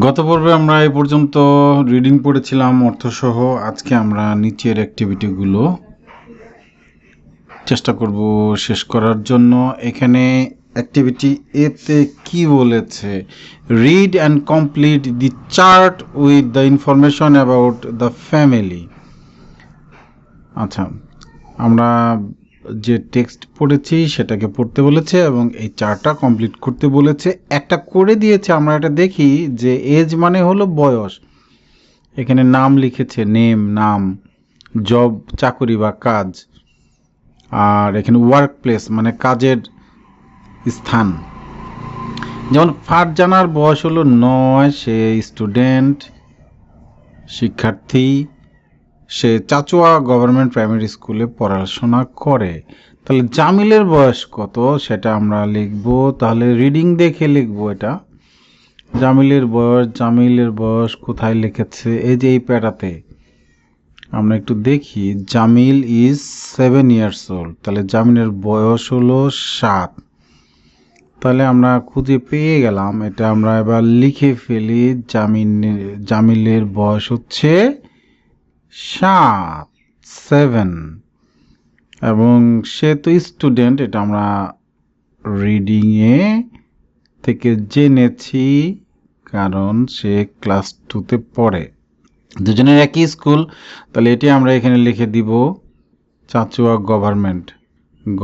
গত পর্বে আমরা এ পর্যন্ত রিডিং পড়েছিলাম অর্থসহ। আজকে আমরা নিচের অ্যাক্টিভিটিগুলো চেষ্টা করব শেষ করার জন্য। এখানে অ্যাক্টিভিটি এতে কি বলেছে? Read and complete the chart with the information about the family আচ্ছা আমরা যে টেক্সট পড়েছি সেটাকে পড়তে বলেছে এবং এই চারটা কমপ্লিট করতে বলেছে। একটা করে দিয়েছে, আমরা এটা দেখি যে এজ মানে হলো বয়স। এখানে নাম লিখেছে নেম নাম জব চাকরি বা কাজ। আর এখানে ওয়ার্ক প্লেস মানে কাজের স্থান। যেমন ফারজানার বয়স হলো নয়, সে স্টুডেন্ট শিক্ষার্থী। সে চাচুয়া গভর্নমেন্ট প্রাইমারি স্কুলে পড়াশোনা করে। তাহলে জামিলের বয়স কত? সেটা আমরা লিখব। তাহলে রিডিং দেখে লিখব এটা। জামিলের বয়স জামিলের বয়স কোথায় লিখেছে? এই যে এই প্যারাতে আমরা একটু দেখি। Jamil is seven years old তাহলে জামিলের বয়স হলো সাত। তাহলে আমরা খুঁজে পেয়ে গেলাম। এটা আমরা এবার লিখে ফেলি। জামিন জামিলের বয়স হচ্ছে সাত সেভেন এবং সে তো স্টুডেন্ট এটা আমরা রিডিংয়ে থেকে জেনেছি, কারণ সে ক্লাস টুতে পড়ে। দুজনের একই স্কুল তাহলে এটি আমরা এখানে লিখে দিব, Chachua government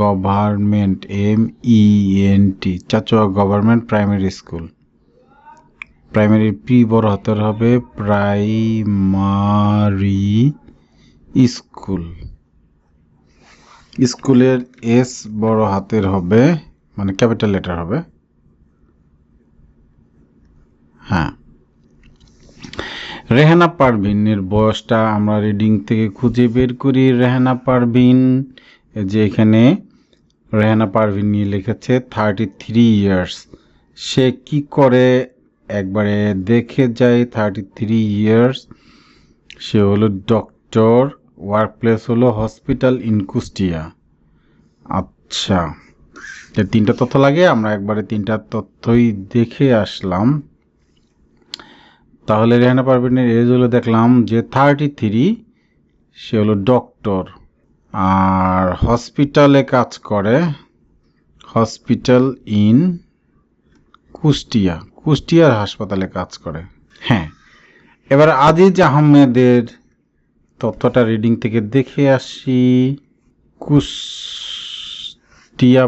government M E N T Chachua government primary school primary P বড় হাতের হবে প্রাইমারি স্কুল। স্কুলের এস বড় হাতের হবে মানে ক্যাপিটাল লেটার হবে। হ্যাঁ। রেহানা পারভিনের বয়সটা আমরা রিডিং থেকে খুঁজে বের করি। রেহানা পারভিন যে এখানে রেহানা পারভিন নিয়ে লিখেছে থার্টি থ্রি ইয়ার্স সে কি করে একবারে দেখে যায় থার্টি থ্রি ইয়ার্স সে হলো ডক্টর ওয়ার্ক প্লেস হলো হসপিটাল ইন কুষ্টিয়া। আচ্ছা তিনটা তথ্য লাগে, আমরা একবারে তিনটা তথ্যই দেখে আসলাম। তাহলে রেহানা পারভিনের এজ হলো দেখলাম যে থার্টি থ্রি সে হলো ডক্টর আর হসপিটালে কাজ করে হসপিটাল ইন কুষ্টিয়া। কুষ্টিয়ার হাসপাতালে কাজ করে। হ্যাঁ এবার আজিজ আহমেদের তথ্যটা রিডিং থেকে দেখে আসি। কুষ্টিয়া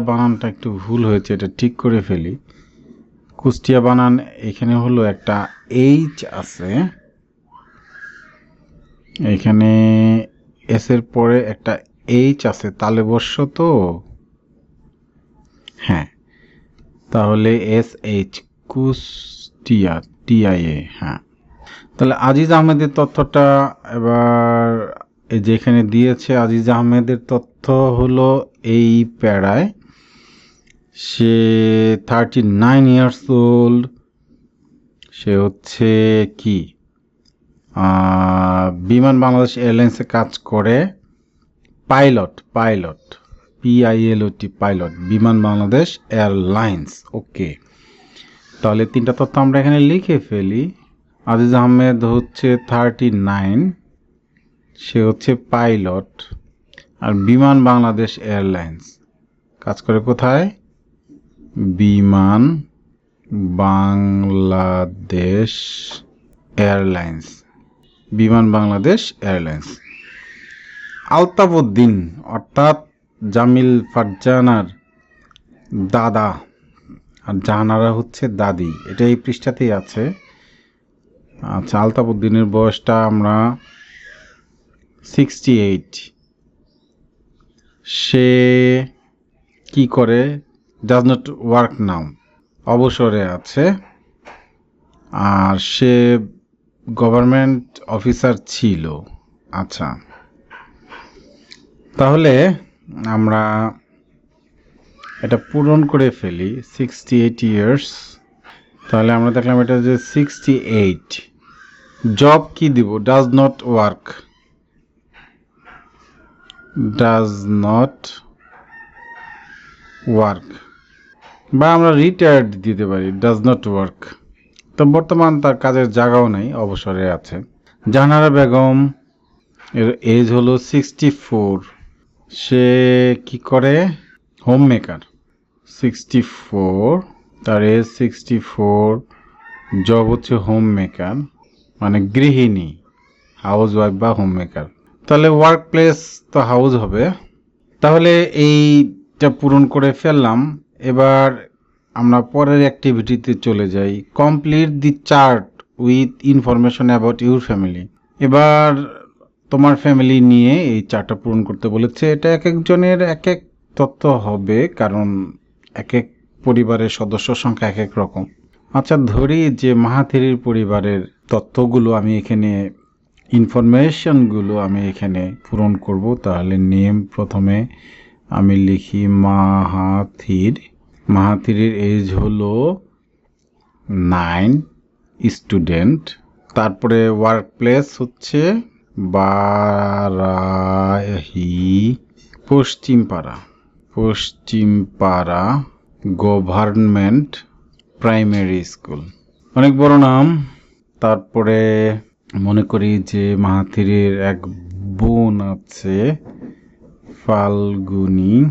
বানানটা একটু ভুল হয়েছে, এটা ঠিক করে ফেলি। কুষ্টিয়া বানান এখানে হলো একটা এইচ আছে। এখানে এস এর পরে একটা এইচ আছে, তালে বর্ষ তো? হ্যাঁ তাহলে এস এইচ কুষ্টিয়া টিআইএ হ্যাঁ। তাহলে আজিজ আহমেদের তথ্যটা এবার যেখানে দিয়েছে, আজিজ আহমেদের তথ্য হলো এই প্যারায় সে থার্টি নাইন ইয়ার্স ওল্ড সে হচ্ছে কি? বিমান বাংলাদেশ এয়ারলাইন্সে কাজ করে, পাইলট পাইলট পিআইএলওটি পাইলট, বিমান বাংলাদেশ এয়ারলাইন্স, ওকে। তাহলে তিনটা তথ্য আমরা এখানে লিখে ফেলি। আজিজ আহমেদ হচ্ছে থার্টি নাইন সে হচ্ছে পাইলট আর বিমান বাংলাদেশ এয়ারলাইন্স কাজ করে কোথায়? বিমান বাংলাদেশ এয়ারলাইন্স বিমান বাংলাদেশ এয়ারলাইন্স আলতাবউদ্দিন অর্থাৎ জামিল ফারজানার দাদা। আর জাহানারা হচ্ছে দাদি। এটা এই পৃষ্ঠাতেই আছে। আচ্ছা আলতাবুদ্দিনের বয়সটা আমরা সিক্সটি এইট সে কি করে? ডাজ নট ওয়ার্ক নাও অবসরে আছে। আর সে গভর্নমেন্ট অফিসার ছিল। আচ্ছা। তাহলে আমরা এটা পূরণ করে ফেলি সিক্সটি এইট ইয়ার্স তাহলে আমরা দেখলাম এটা যে সিক্সটি এইট জব কি দিব? Does not work does not work বা আমরা রিটায়ার্ড দিতে পারি ডাজ নট ওয়ার্ক তো বর্তমান তার কাজের জায়গাও নেই, অবসরে আছে। জাহানারা বেগম, এর এজ হলো সিক্সটি ফোর সে কি করে? হোম মেকার সিক্সটি ফোর তার এজ সিক্সটি ফোর জব হচ্ছে হোম মেকার মানে গৃহিণী হাউস ওয়াইফ বা হোম মেকার তাহলে ওয়ার্ক প্লেস তো হাউস হবে। তাহলে এইটা পূরণ করে ফেললাম। এবার আমরা পরের অ্যাক্টিভিটিতে চলে যাই। Complete the chart with information about your family এবার তোমার ফ্যামিলি নিয়ে এই চার্টটা পূরণ করতে বলেছে। এটা এক একজনের এক এক তথ্য হবে, কারণ এক এক পরিবারের সদস্য সংখ্যা এক এক রকম। আচ্ছা ধরি যে মাহাথিরির পরিবারের তথ্যগুলো আমি এখানে ইনফরমেশনগুলো আমি এখানে পূরণ করব, তাহলে নেম প্রথমে আমি লিখি মাহাথির। মাহাথিরের এজ হলো নাইন স্টুডেন্ট তারপরে ওয়ার্ক প্লেস হচ্ছে Barahi, Paschimpara. Paschimpara government primary school. অনেক বড় নাম। তারপরে মনে করি যে মাহাথিরের এক বোন আছে, ফাল্গুনি।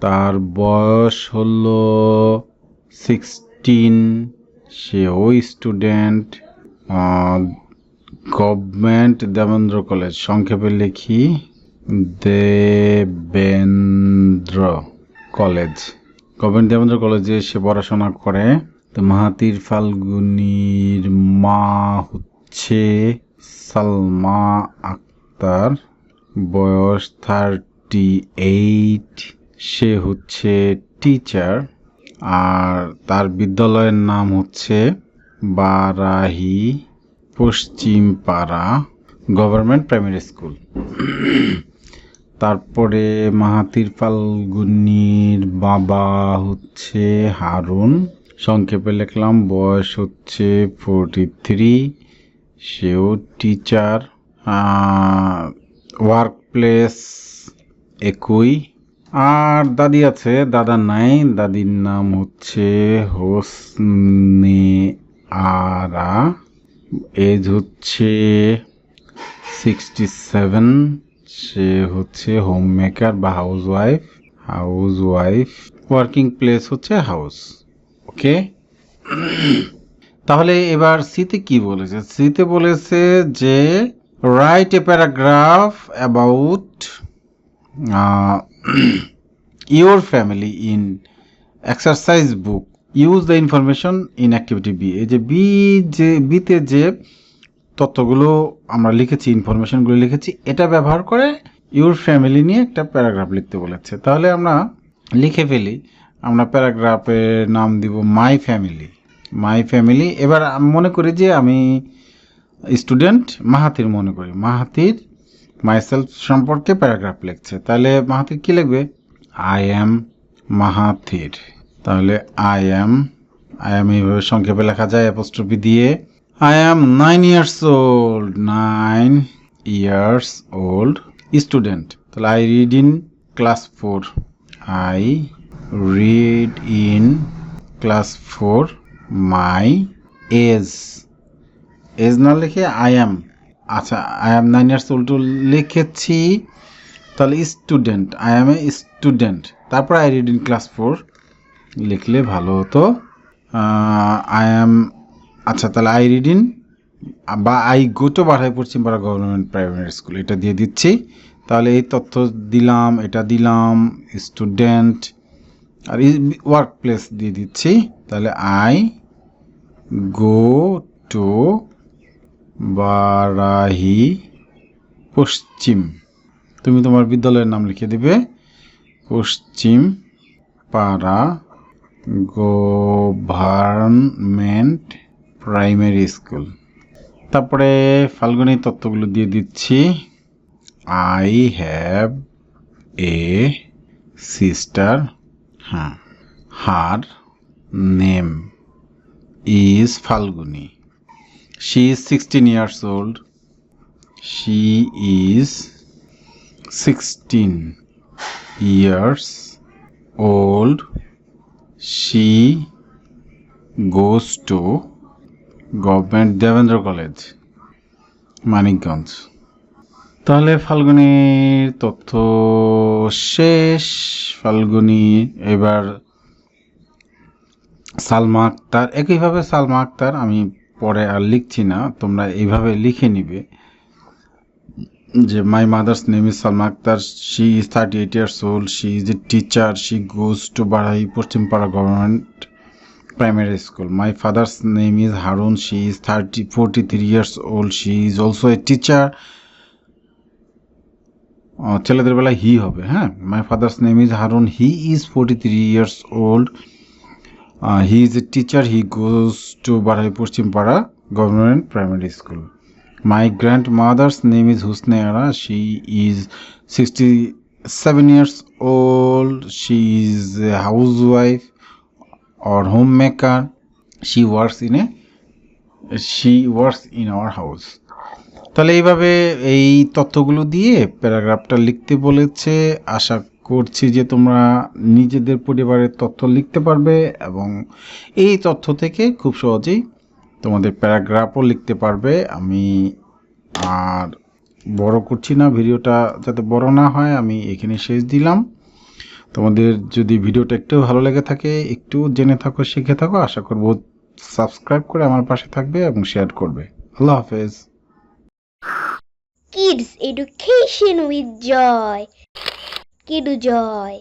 তার বয়স হলো সিক্সটিন সে সেও স্টুডেন্ট গভর্নমেন্ট দেবেন্দ্র কলেজ সংক্ষেপে লিখি দেবেন্দ্র কলেজ। গভর্নমেন্ট দেবেন্দ্র কলেজে সে পড়াশোনা করে। তো মাহাতির ফাল্গুনির মা হচ্ছে সালমা আক্তার। বয়স থার্টি এইট সে হচ্ছে টিচার আর তার বিদ্যালয়ের নাম হচ্ছে Barahi Paschim Para government primary school. তারপরে মাহাতির ফাল্গুনির বাবা হচ্ছে হারুন। সংক্ষেপে লিখলাম, বয়স হচ্ছে ফোরটি থ্রি সেও টিচার ওয়ার্ক প্লেস একই। আর দাদি আছে, দাদা নাই, দাদির নাম হচ্ছে হোসনে আরা। এজ হচ্ছে সিক্সটি সেভেন সে হচ্ছে হোম মেকার বা house wife house wife working place হচ্ছে হাউস ওকে তাহলে এবার সিতে কি বলেছে? সিতে বলেছে যে write a paragraph about your family in exercise book use the information in activity B এই যে বি যে বিতে যে তথ্যগুলো আমরা লিখেছি ইনফরমেশনগুলো লিখেছি। এটা ব্যবহার করে ইউর ফ্যামিলি নিয়ে একটা প্যারাগ্রাফ লিখতে বলেছে। তাহলে আমরা লিখে ফেলি, আমরা প্যারাগ্রাফের নাম দিব মাই ফ্যামিলি মাই ফ্যামিলি এবার আমি মনে করি যে আমি স্টুডেন্ট মাহাতির মনে করি। মাহাতির মাইসেলফ সম্পর্কে প্যারাগ্রাফ লিখছে। তাহলে মাহাতির কি লিখবে? I am Mahathir. তাহলে আই অ্যাম আই অ্যাম এইভাবে সংক্ষেপে লেখা যায় অ্যাপোস্ট্রফি দিয়ে। I am nine years old nine years old student তাহলে I read in class four I read in class four my age age না লিখে আই অ্যাম আচ্ছা I am nine years old লিখেছি। তাহলে student I am a student তারপর I read in class four লিখলে ভালো হতো। আই অ্যাম আচ্ছা তাহলে আই রিড ইন বা I go to Barai Paschimpara government primary school এটা দিয়ে দিচ্ছি। তাহলে এই তথ্য দিলাম, এটা দিলাম স্টুডেন্ট আর ওয়ার্ক প্লেস দিয়ে দিচ্ছি। তাহলে আই গো টু বারাহি পশ্চিম। তুমি তোমার বিদ্যালয়ের নাম লিখে দেবে, পশ্চিম পাড়া গভর্নমেন্ট প্রাইমারি স্কুল তারপরে ফাল্গুনি তত্ত্বগুলো দিয়ে দিচ্ছি। আই হ্যাভ এ সিস্টার হ্যাঁ her name is Falguni. She is sixteen years old she is sixteen old. She goes to government Debendra college, Manikganj. তাহলে ফাল্গুনির তথ্য শেষ। ফাল্গুনি এবার সালমা আক্তার, একইভাবে সালমা আক্তার আমি পরে আর লিখছি না, তোমরা এইভাবে লিখে নিবে যে my mother's name is Salma Akter she is thirty eight years old she is a teacher she goes to Barai Paschimpara government primary school. My father's name is Harun. She is 30, 43 years old. She is also a teacher. Ah, ছেলেদের বেলায় he হবে হ্যাঁ my father's name is Harun he is forty three years old he is a teacher he goes to Barai Paschimpara government primary school my grandmother's name is Husne Ara she is sixty seven years old she is a house wife or homemaker, she works in a, she works in our house. তাহলে এইভাবে এই তথ্যগুলো দিয়ে প্যারাগ্রাফটা লিখতে বলেছে। আশা করছি যে তোমরা নিজেদের পরিবারের তথ্য লিখতে পারবে এবং এই তথ্য থেকে খুব সহজেই তোমাদের প্যারাগ্রাফও লিখতে পারবে। আমি আর বড় করছি না, ভিডিওটা যাতে বড় না হয়, আমি এখানে শেষ দিলাম। তোমাদের যদি ভিডিওটা একটু ভালো লেগে থাকে, একটু জেনে থাকো, শিখে থাকো, আশা করব সাবস্ক্রাইব করে আমার পাশে থাকবে এবং শেয়ার করবে। আল্লাহ হাফেজ। কিডস এডুকেশন উইথ জয় কিডু Joy.